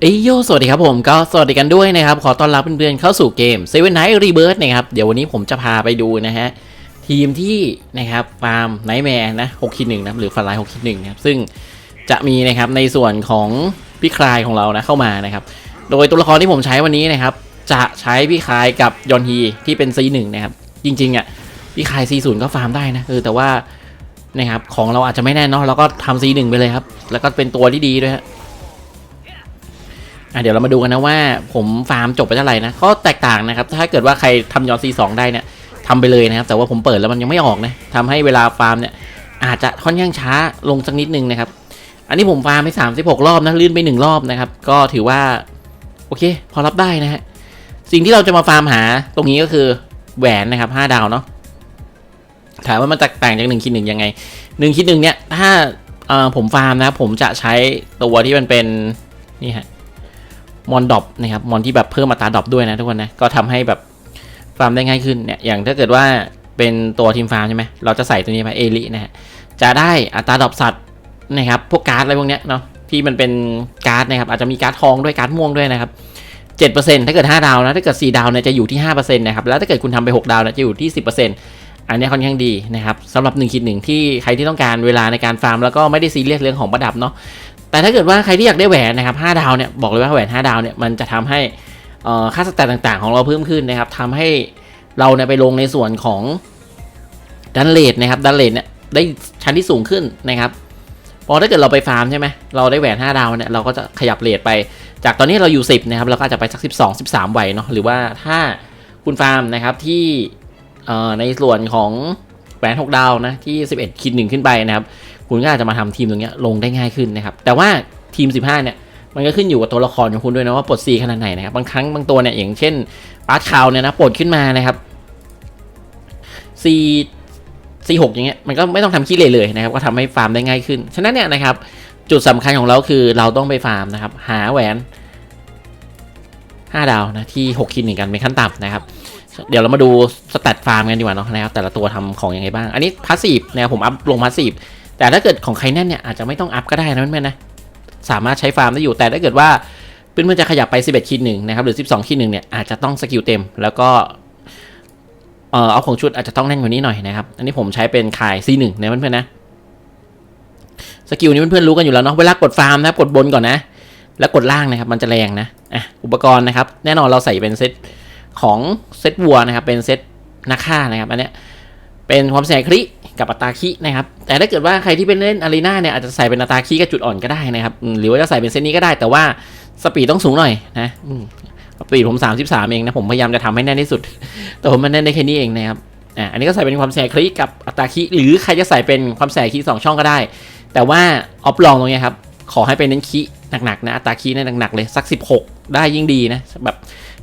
เอ้ยโยสวัสดีครับผมก็สวัสดีกันด้วยนะครับ ขอต้อนรับเพื่อนๆเข้าสู่เกม Seven Night Rebirth นะครับ เดี๋ยววันนี้ผมจะพาไปดูนะฮะ ทีมที่นะครับฟาร์มไนท์แมร์นะ6คิดหนึ่งนะหรือฟันไลน์6คิดหนึ่งนะครับ ซึ่งจะมีนะครับในส่วนของพี่คลายของเรานะเข้ามานะครับ โดยตัวละครที่ผมใช้วันนี้นะครับ จะใช้พี่คลายกับยอนฮีที่เป็น C1 นะครับ จริงๆอะพี่คลาย C0 ก็ฟาร์มได้นะเออแต่ว่านะครับของเราอาจจะไม่แน่นเนาะเราก็ทำ C1 ไปเลยครับแล้วก็เป็นตัวที่ดีด้วยฮะ อะเดี๋ยวเรามาดูกันนะว่าผมฟาร์มจบไปเท่าไหร่นะก็แตกต่างนะครับ ถ้าเกิดว่าใครทำยอนซีสองได้เนี่ยทำไปเลยนะครับ แต่ว่าผมเปิดแล้วมันยังไม่ออกนะทำให้เวลาฟาร์มเนี่ยอาจจะค่อนข้างช้าลงสักนิดนึงนะครับ อันนี้ผมฟาร์มไปสามสิบหกรอบนะลื่นไปหนึ่งรอบนะครับ ก็ถือว่า โอเค พอรับได้นะฮะสิ่งที่เราจะมาฟาร์มหาตรงนี้ก็คือแหวนนะครับห้าดาวเนาะถามว่ามันแตกต่างจากหนึ่งคิดหนึ่งยังไงหนึ่งคิดหนึ่งเนี่ยถ้าผมฟาร์มนะผมจะใช้ตัวที่มันเป็นนี่ฮะ มอนดอปนะครับมอนที่แบบเพิ่มอัตราดอปด้วยนะทุกคนนะก็ทำให้แบบฟาร์มได้ง่ายขึ้นเนี่ยอย่างถ้าเกิดว่าเป็นตัวทีมฟาร์มใช่ไหมเราจะใส่ตัวนี้ไปเอลินะฮะจะได้อัตราดอปสัตว์นะครับพวกการ์ดอะไรพวกเนี้ยเนาะที่มันเป็นการ์ดนะครับอาจจะมีการ์ดทองด้วยการ์ดม่วงด้วยนะครับเจ็ดเปอร์เซ็นต์ถ้าเกิดห้าดาวนะถ้าเกิดสี่ดาวเนี่ยจะอยู่ที่ห้าเปอร์เซ็นต์นะครับแล้วถ้าเกิดคุณทำไปหกดาวเนี่ยจะอยู่ที่สิบเปอร์เซ็นต์อันนี้ค่อนข้างดีนะครับสำหรับหนึ่งคิดหนึ่งที่ใครที่ต้องการเวลาในการฟาร์มแล้วก็ไม่ได้ซีเรียสเรื่องของประดับเนาะ แต่ถ้าเกิดว่าใครที่อยากได้แหวนนะครับ5ดาวเนี่ยบอกเลยว่าแหวน5ดาวเนี่ยมันจะทำให้ค่าสแตทต่างๆ ของเราเพิ่มขึ้นนะครับทำให้เราเนี่ยไปลงในส่วนของดันเลดนะครับดันเลดเนี่ยได้ชั้นที่สูงขึ้นนะครับพอถ้าเกิดเราไปฟาร์มใช่ไหมเราได้แหวน 5 ดาวเนี่ยเราก็จะขยับเลทไป จากตอนนี้เราอยู่ 10นะครับเราก็จะไปสัก 12 13ไหวเนาะหรือว่าถ้าคุณฟาร์มนะครับที่ในส่วนของแหวน 6 ดาวนะที่ 11คิดหนึ่งขึ้นไปนะครับ คุณก็อาจจะมาทำทีมตรงนี้ลงได้ง่ายขึ้นนะครับ แต่ว่าทีม 15 เนี่ย มันก็ขึ้นอยู่กับตัวละครของคุณด้วยนะว่าปลดซีขนาดไหนนะครับ บางครั้งบางตัวเนี่ยอย่างเช่นปาร์ตคาวเนี่ยนะปลดขึ้นมานะครับซีซีหกอย่างเงี้ยมันก็ไม่ต้องทำขี้เลยเลยนะครับ ก็ทำให้ฟาร์มได้ง่ายขึ้น ฉะนั้นเนี่ยนะครับ จุดสำคัญของเราคือเราต้องไปฟาร์มนะครับ หาแหวน 5 ดาวนะที่ 6คิดหนึ่งกันเป็นขั้นต่ำนะครับเดี๋ยวเรามาดูสแตทฟาร์มกันดีกว่าเนาะนะครับแต่ละตัวทำของยังไงบ้าง อันนี้พาสซีฟนะครับผมอัพลงพาสซีฟ แต่ถ้าเกิดของใครแน่นเนี่ยอาจจะไม่ต้องอัพก็ได้นะเพื่อนๆนะสามารถใช้ฟาร์มได้อยู่แต่ถ้าเกิดว่าเพื่อนๆจะขยับไป 11คิดหนึ่งนะครับหรือ 12คิดหนึ่งเนี่ยอาจจะต้องสกิลเต็ม แล้วก็เอ่อเอาของชุดอาจจะต้องแน่นกว่านี้หน่อยนะครับอันนี้ผมใช้เป็นคาย C1 นะเพื่อนๆนะสกิลนี้เพื่อนๆรู้กันอยู่แล้วเนาะเวลากดฟาร์มนะครับกดบนก่อนนะ แล้วกดล่างนะครับมันจะแรงนะอะอุปกรณ์นะครับ แน่นอนเราใส่เป็นเซตของเซตวัวนะครับเป็นเซตนักฆ่านะครับอันเนี้ยเป็นความแสงคลิ กับอัตราคีนะครับ แต่ถ้าเกิดว่าใครที่เป็นเล่นอารีนาเนี่ยอาจจะใส่เป็นอัตราคีกับจุดอ่อนก็ได้นะครับ หรือว่าจะใส่เป็นเซตนี้ก็ได้ แต่ว่าสปีดต้องสูงหน่อยนะสปีดผม 33 เองนะ ผมพยายามจะทำให้แน่นที่สุด แต่ผมมันแน่นได้แค่นี้เองนะครับ อ่า อันนี้ก็ใส่เป็นความแสงคลิกับอัตราคีหรือใครจะใส่เป็นความแสงคีสองช่องก็ได้ แต่ว่าออฟลองตรงเนี้ยครับ ขอให้เป็นเน้นคีหนักๆนะ อัตราคีเนี่ยหนักๆเลยสัก 16 ได้ยิ่งดีนะ แบบ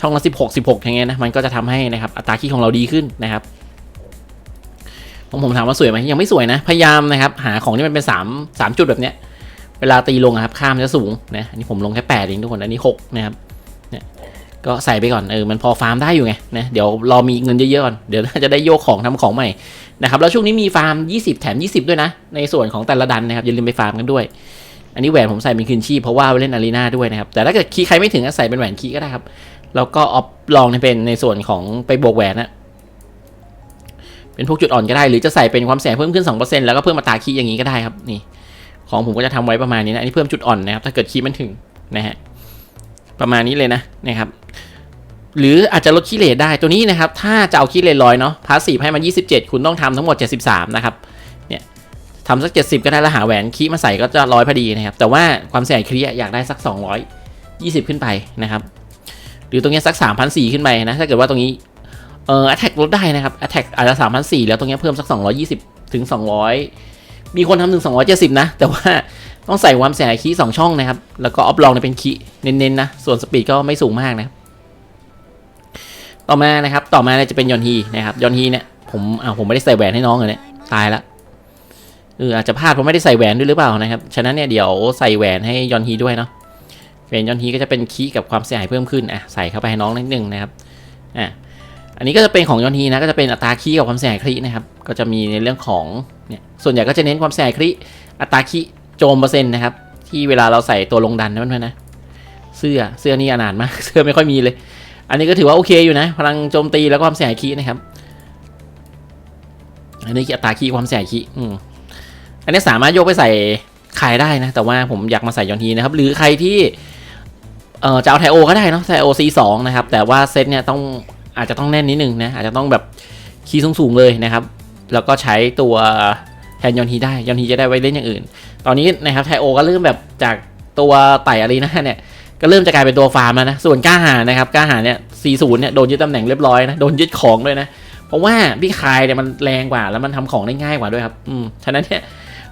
ช่องละ16 16 อย่างเงี้ยนะ มันก็จะทำให้นะครับ อัตราคีของเราดีขึ้นนะครับ ผมผมถามว่าสวยไหมยังไม่สวยนะ พยายามนะครับ หาของที่มันเป็น3 3จุดแบบเนี้ย เวลาตีลงครับค่ามันจะสูงนะอันนี้ผมลงแค่8เองทุกคนอันนี้6นะครับเนี่ยก็ใส่ไปก่อนเออมันพอฟาร์มได้อยู่ไงนะเดี๋ยวรอมีเงินเยอะๆก่อนเดี๋ยวจะได้โยกของทำของใหม่นะครับแล้วช่วงนี้มีฟาร์ม 20 แถม 20 ด้วยนะ ในส่วนของแต่ละดันนะครับอย่าลืมไปฟาร์มกันด้วย อันนี้แหวนผมใส่เป็นคืนชีพเพราะว่าไปเล่นอารีนาด้วยนะครับแต่ถ้าเกิดคีย์ใครไม่ถึงก็ใส่เป็นแหวนคีย์ก็ได้ครับแล้วก็ออฟลองเป็นในส่วนของไปบวกแหวนนะ เป็นพวกจุดอ่อนก็ได้หรือจะใส่เป็นความแสงเพิ่มขึ้น 2%แล้วก็เพิ่มอัตาคีอย่างนี้ก็ได้ครับนี่ ของผมก็จะทำไว้ประมาณนี้นะอันนี้เพิ่มจุดอ่อนนะครับถ้าเกิดคีมันถึงนะฮะประมาณนี้เลยนะนะครับหรืออาจจะลดคีย์เลทได้ตัวนี้นะครับ ถ้าจะเอาคีย์เลทร้อยเนาะพาสซีฟให้มัน 27 คุณต้องทำทั้งหมด 73 นะครับเนี่ยทำสัก 70 ก็ได้แล้วหาแหวนคีมาใส่ก็จะร้อยพอดีนะครับแต่ว่าความแสงคีอยากได้สัก 220 ขึ้นไปนะครับหรือตรงนี้สัก 3,400 ขึ้นไปนะถ้าเกิดว่าตรงนี้ เอ่อ attack ลดได้นะครับ attack อาจจะ3,400แล้วตรงนี้เพิ่มสัก220ถึง200มีคนทำถึง270นะ แต่ว่าต้องใส่ความแสงคีย์สองช่องนะครับ แล้วก็ออฟลองเนี่ยเป็นคีเน้นๆนะ ส่วนสปีดก็ไม่สูงมากนะ ต่อมานะครับ ต่อมาจะเป็นยอนฮีนะครับยอนฮีเนี่ยผมอ้าผมไม่ได้ใส่แหวนให้น้องเลยเนี่ยตายละเอออาจจะพลาดเพราะไม่ได้ใส่แหวนด้วยหรือเปล่านะครับ ฉะนั้นเนี่ยเดี๋ยวใส่แหวนให้ยอนฮีด้วยเนาะแหวนยอนฮีก็จะเป็นคีกับความเสียหายเพิ่มขึ้นอะใส่เข้าไปให้น้องนิดนึงนะครับอะ อันนี้ก็จะเป็นของยอนฮีนะก็จะเป็นอัตราคีย์กับความเสียหายคลินะครับก็จะมีในเรื่องของเนี่ยส่วนใหญ่ก็จะเน้นความเสียหายคลิอัตราคีย์โจมเปอร์เซ็นต์นะครับที่เวลาเราใส่ตัวลงดันนะเพื่อนๆนะ C สื้อเสื้อนี่อนาถมาก เสื้อไม่ค่อยมีเลย อันนี้ก็ถือว่าโอเคอยู่นะ พลังโจมตีแล้วก็ความเสียหายคีนะครับอันนี้อัตราคีความเสียหายคีอืมอันนี้สามารถยกไปใส่ขายได้นะ แต่ว่าผมอยากมาใส่ยอนทีนะครับ หรือใครที่เออจะเอาไทโอก็ได้นะไทโอซีสองนะครับ แต่ว่าเซตเนี่ยต้อง อาจจะต้องแน่นนิดนึงนะอาจจะต้องแบบคีย์สูงๆเลยนะครับ แล้วก็ใช้ตัวแทนยอนทีได้ยอนทีจะได้ไว้เล่นอย่างอื่น ตอนนี้นะครับไทโอก็เริ่มแบบจากตัวไต่อารีนาเนี่ยก็เริ่มจะกลายเป็นตัวฟาร์มแล้วนะส่วนกล้าหานะครับกล้าหาเนี่ย40เนี่ยโดนยึดตำแหน่งเรียบร้อยนะโดนยึดของด้วยนะเพราะว่าพี่คายเนี่ยมันแรงกว่าแล้วมันทำของได้ง่ายกว่าด้วยครับอืมฉะนั้นเนี่ย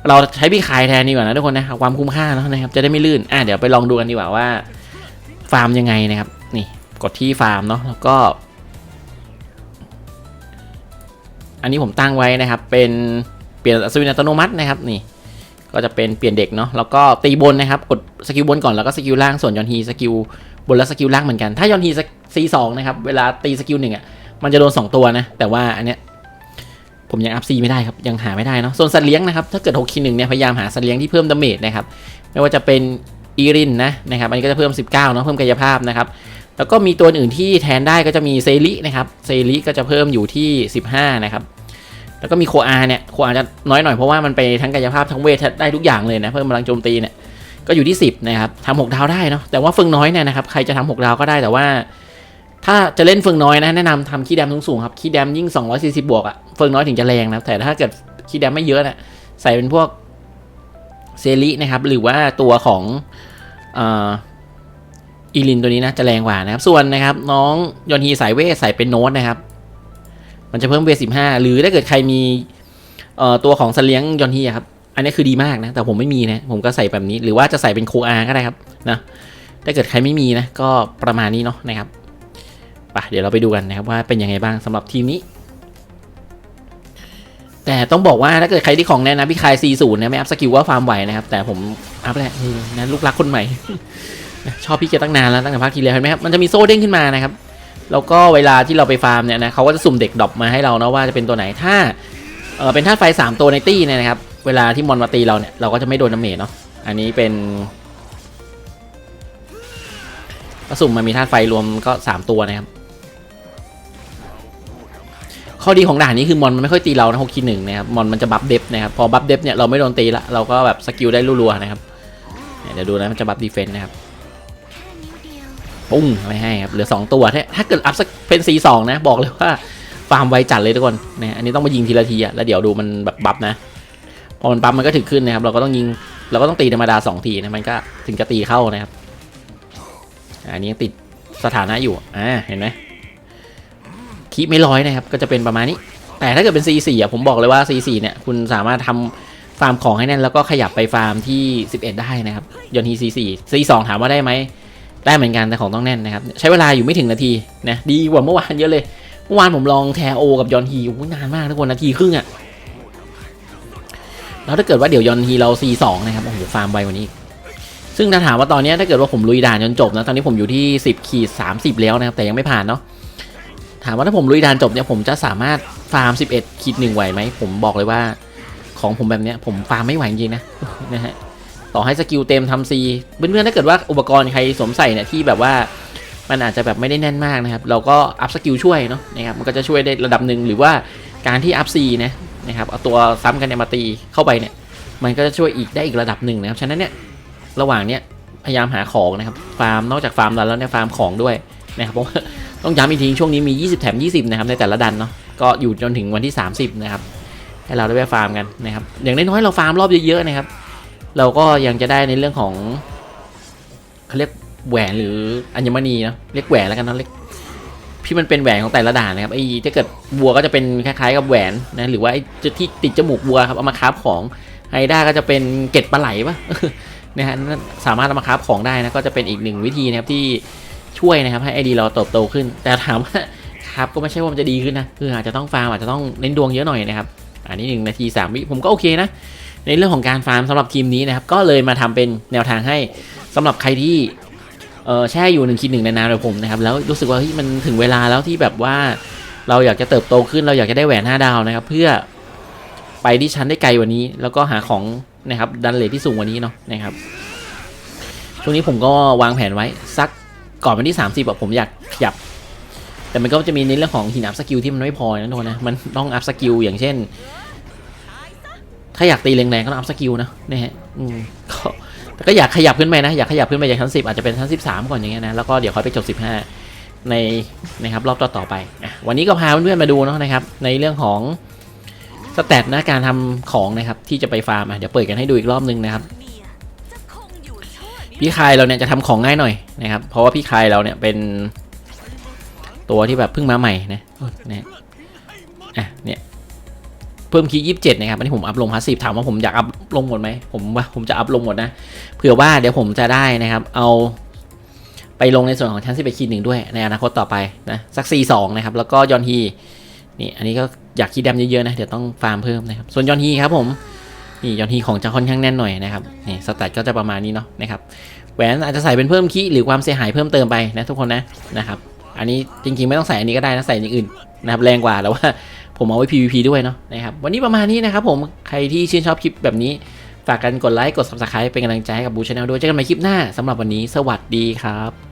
เราใช้พี่คายแทนดีกว่านะทุกคนนะความคุ้มค่าแล้วนะครับจะได้ไม่ลื่นอะเดี๋ยวไปลองดูกันดีกว่าว่า ฟาร์มยังไงนะครับ นี่กดที่ฟาร์มเนาะแล้วก็ อันนี้ผมตั้งไว้นะครับ เป็นเปลี่ยนสวิตอัตโนมัตินะครับนี่ ก็จะเป็นเปลี่ยนเด็กเนาะแล้วก็ตีบนนะครับ กดสกิลบนก่อนแล้วก็สกิลล่างส่วนยอนฮีสกิลบนแล้วสกิลล่างเหมือนกัน ถ้ายอนฮีซีสองนะครับเวลาตีสกิลหนึ่งอะมันจะโดน 2 ตัวนะ แต่ว่าอันเนี้ยผมยังอัพซีไม่ได้ครับ ยังหาไม่ได้เนาะส่วนสัตว์เลี้ยงนะครับ ถ้าเกิด6คีหนึ่งเนี่ยพยายามหาสัตว์เลี้ยงที่เพิ่มดาเมจนะครับ ไม่ว่าจะเป็นอีรินนะนะครับ อันนี้ก็จะเพิ่ม 19เนาะเพิ่มกายภาพนะครับ แล้วก็มีตัวอื่นที่แทนได้ก็จะมีเซรินะครับ เซริก็จะเพิ่มอยู่ที่ 15 นะครับ แล้วก็มีโคอาเนี่ย โคอาจะน้อยหน่อยเพราะว่ามันไปทั้งกายภาพทั้งเวทได้ทุกอย่างเลยนะ เพิ่มพลังโจมตีเนี่ย ก็อยู่ที่ 10 นะครับทำหกดาวได้เนาะ แต่ว่าเฟิงน้อยเนี่ยนะครับ ใครจะทำหกดาวก็ได้แต่ว่า ถ้าจะเล่นเฟิงน้อยนะแนะนำทำคีย์แดมสูงๆครับคีย์แดมยิ่ง 240 บวกอะเฟิงน้อยถึงจะแรงนะ แต่ถ้าเกิดคีย์แดมไม่เยอะนะใส่เป็นพวกเซรินะครับ หรือว่าตัวของอ ลินตัวนี้นะจะแรงกว่านะครับ ส่วนนะครับ น้องยอนฮีสายเวทใส่เป็นโน้ตนะครับ มันจะเพิ่มเวทสิบห้าหรือถ้าเกิดใครมีเอ่อตัวของสเลียงยอนฮีครับ อันนี้คือดีมากนะ แต่ผมไม่มีนะ ผมก็ใส่แบบนี้ หรือว่าจะใส่เป็นโคอาก็ได้ครับนะถ้าเกิดใครไม่มีนะ ก็ประมาณนี้เนาะนะครับไปเดี๋ยวเราไปดูกันนะครับว่าเป็นยังไงบ้างสำหรับทีมนี้ แต่ต้องบอกว่าถ้าเกิดใครที่ของแน่นะพี่คาย 40นะไม่อัพสกิลว่าฟาร์มไหวนะครับ แต่ผมอัพแหละนี่นะลูกรักคนใหม่ ชอบพี่เกตั้งนานแล้วตั้งแต่ภาคที่แล้วเห็นไหมครับมันจะมีโซ่เด้งขึ้นมานะครับแล้วก็เวลาที่เราไปฟาร์มเนี่ยนะเขาก็จะสุ่มเด็กดรอปมาให้เราเนาะว่าจะเป็นตัวไหนถ้าเออเป็นธาตุไฟ 3 ตัวในตี้เนี่ยนะครับ เวลาที่มอนมาตีเราเนี่ยเราก็จะไม่โดนดาเมจเนาะอันนี้เป็นก็สุ่มมามีธาตุไฟรวมก็ 3 ตัวนะครับ ข้อดีของด่านนี้คือมอนมันไม่ค่อยตีเรานะหกคีหนึ่งนะครับมอนมันจะบัฟเดฟนะครับพอบัฟเดฟเนี่ยเราไม่โดนตีละเราก็แบบสกิลได้รัวๆนะครับเนี่ยเดี๋ยวดูนะมันจะบัฟดีเฟนต์นะครับ ปุ้งไม่ให้ครับเหลือ 2 ตัวถ้าถ้าเกิดอัพสักเป็น C2 นะ บอกเลยว่าฟาร์มไวจัดเลยทุกคนนะอันนี้ต้องมายิงทีละทีอะแล้วเดี๋ยวดูมันแบบบัฟนะพอมันบัฟมันก็ถึงขึ้นนะครับ เราก็ต้องยิงเราก็ต้องตีธรรมดา 2 ทีนะมันก็ถึงจะตีเข้านะครับอันนี้ยังติดสถานะอยู่อ่าเห็นไหมคีไม่ร้อยนะครับ ก็จะเป็นประมาณนี้ แต่ถ้าเกิดเป็น C4 อะผมบอกเลยว่า C4 เนี่ยคุณสามารถทำฟาร์มของให้แน่นแล้วก็ขยับไปฟาร์มที่ 11 ได้นะครับยอนที C4 C2 ถามว่าได้ไหม ได้เหมือนกันแต่ของต้องแน่นนะครับใช้เวลาอยู่ไม่ถึงนาทีนะดีกว่าเมื่อวานเยอะเลยเมื่อวานผมลองแทโอกับยอนฮีโอ้นานมากทุกคนนาทีครึ่งอะแล้วถ้าเกิดว่าเดี๋ยวยอนฮีเรา C2 นะครับโอ้โหฟาร์มไวกว่านี้ ซึ่งถ้าถามว่าตอนนี้ถ้าเกิดว่าผมลุยด่านจนจบนะตอนนี้ผมอยู่ที่ 10ขีด30 แล้วนะครับแต่ยังไม่ผ่านเนาะถามว่าถ้าผมลุยด่านจบเนี่ยผมจะสามารถฟาร์ม 11ขีดหนึ่งไหวไหมผมบอกเลยว่า ของผมแบบเนี้ยผมฟาร์มไม่ไหวจริงนะนะฮะ ต่อให้สกิลเต็มทำซีเพื่อนๆถ้าเกิดว่าอุปกรณ์ใครสวมใส่เนี่ยที่แบบว่ามันอาจจะแบบไม่ได้แน่นมากนะครับ เราก็อัพสกิลช่วยเนาะนะครับมันก็จะช่วยได้ระดับหนึ่งหรือว่าการที่อัพซีนะนะครับเอาตัวซ้ำกันเนี่ยมาตีเข้าไปเนี่ย มันก็จะช่วยอีกได้อีกระดับหนึ่งนะครับฉะนั้นเนี่ยระหว่างเนี้ยพยายามหาของนะครับฟาร์มนอกจากฟาร์มดันแล้วเนี่ยฟาร์มของด้วยนะครับเพราะต้องย้ำอีกทีช่วงนี้มี 20 แถม 20 นะครับในแต่ละดันเนาะก็อยู่จนถึงวันที่ 30 นะครับให้เราได้ไปฟาร์มกันนะครับอย่างน้อยๆเราฟาร์มรอบเยอะๆนะครับ เราก็ยังจะได้ในเรื่องของเขาเรียกแหวนหรืออัญมณีนะเรียกแหวนแล้วกันนะเรียกพี่มันเป็นแหวนของแต่ละด่านนะครับไอ้ถ้าเกิดวัวก็จะเป็นคล้ายๆกับแหวนนะหรือว่าไอ้ที่ติดจมูกวัวครับเอามาคราของไฮด้าก็จะเป็นเกล็ดปลาไหลปะนะฮะนั่นสามารถเอามาคราของได้นะก็จะเป็นอีกหนึ่งวิธีนะครับที่ช่วยนะครับให้ไอดีเราเติบโตขึ้น แต่ถามว่าครับก็ไม่ใช่ว่ามันจะดีขึ้นนะคืออาจจะต้องฟาร์มอาจจะต้องเน้นดวงเยอะหน่อยนะครับอันนี้หนึ่งนาทีสามวิผมก็โอเคนะ ในเรื่องของการฟาร์มสำหรับทีมนี้นะครับ ก็เลยมาทำเป็นแนวทางให้สำหรับใครที่แช่อยู่หนึ่งคิดหนึ่งในานๆแบบผมนะครับ แล้วรู้สึกว่าเฮ้ยมันถึงเวลาแล้วที่แบบว่าเราอยากจะเติบโตขึ้นเราอยากจะได้แหวน5ดาวนะครับ เพื่อไปที่ชั้นได้ไกลกว่านี้ แล้วก็หาของนะครับดันเลทที่สูงกว่านี้เนาะนะครับช่วงนี้ผมก็วางแผนไว้สักก่อนวันที่ 30แบบผมอยากขยับ แต่มันก็จะมีในเรื่องของหินอัพสกิลที่มันไม่พอนะทุกคนนะมันต้องอัพสกิลอย่างเช่น ถ้าอยากตีแรงๆก็ต้องอัพสกิลนะนะฮะอืมก็แต่ก็อยากขยับขึ้นไปนะ อยากขยับขึ้นไปจากชั้น10 อาจจะเป็นชั้น 13 ก่อนอย่างเงี้ยนะ แล้วก็เดี๋ยวค่อยไปจบ 15 ในนะครับรอบต่อๆไปอะวันนี้ก็พาเพื่อนๆมาดูเนาะนะครับในเรื่องของสแตทนะการทำของนะครับที่จะไปฟาร์มอะเดี๋ยวเปิดกันให้ดูอีกรอบนึงนะครับพี่คายเราเนี่ยจะทำของง่ายหน่อยนะครับ เพราะว่าพี่คายเราเนี่ยเป็นตัวที่แบบเพิ่งมาใหม่นะเนี่ยอะเนี่ย เพิ่มคีย์ยี่สิบเจ็ดนะครับอันนี้ผมอัพลงพาสซีฟถามว่าผมอยากอัพลงหมดไหมผมว่าผมจะอัพลงหมดนะเผื่อว่าเดี๋ยวผมจะได้นะครับเอาไปลงในส่วนของชั้นสิบเอ็ดคีย์หนึ่งด้วยในอนาคตต่อไปนะสักซีสองนะครับแล้วก็ยอนฮีนี่อันนี้ก็อยากคีย์แดมเยอะๆนะเดี๋ยวต้องฟาร์มเพิ่มนะครับส่วนยอนฮีครับผมนี่ยอนทีของจะค่อนข้างแน่นหน่อยนะครับนี่สแตทก็จะประมาณนี้เนาะนะครับแหวนอาจจะใส่เป็นเพิ่มคีหรือความเสียหายเพิ่มเติมไปนะทุกคนนะนะครับอันนี้จริงๆไม่ต้องใส่อันนี้ก็ได้นะใส่อย่างอื่นนะครับแรงกว่าแต่ว่า ผมเอาไว้ PVP ด้วยเนาะนะครับวันนี้ประมาณนี้นะครับผมใครที่ชื่นชอบคลิปแบบนี้ ฝากกันกดไลค์กด subscribe เป็นกำลังใจให้กับบูชาแนลด้วยเจอกันใหม่คลิปหน้าสำหรับวันนี้ สวัสดีครับ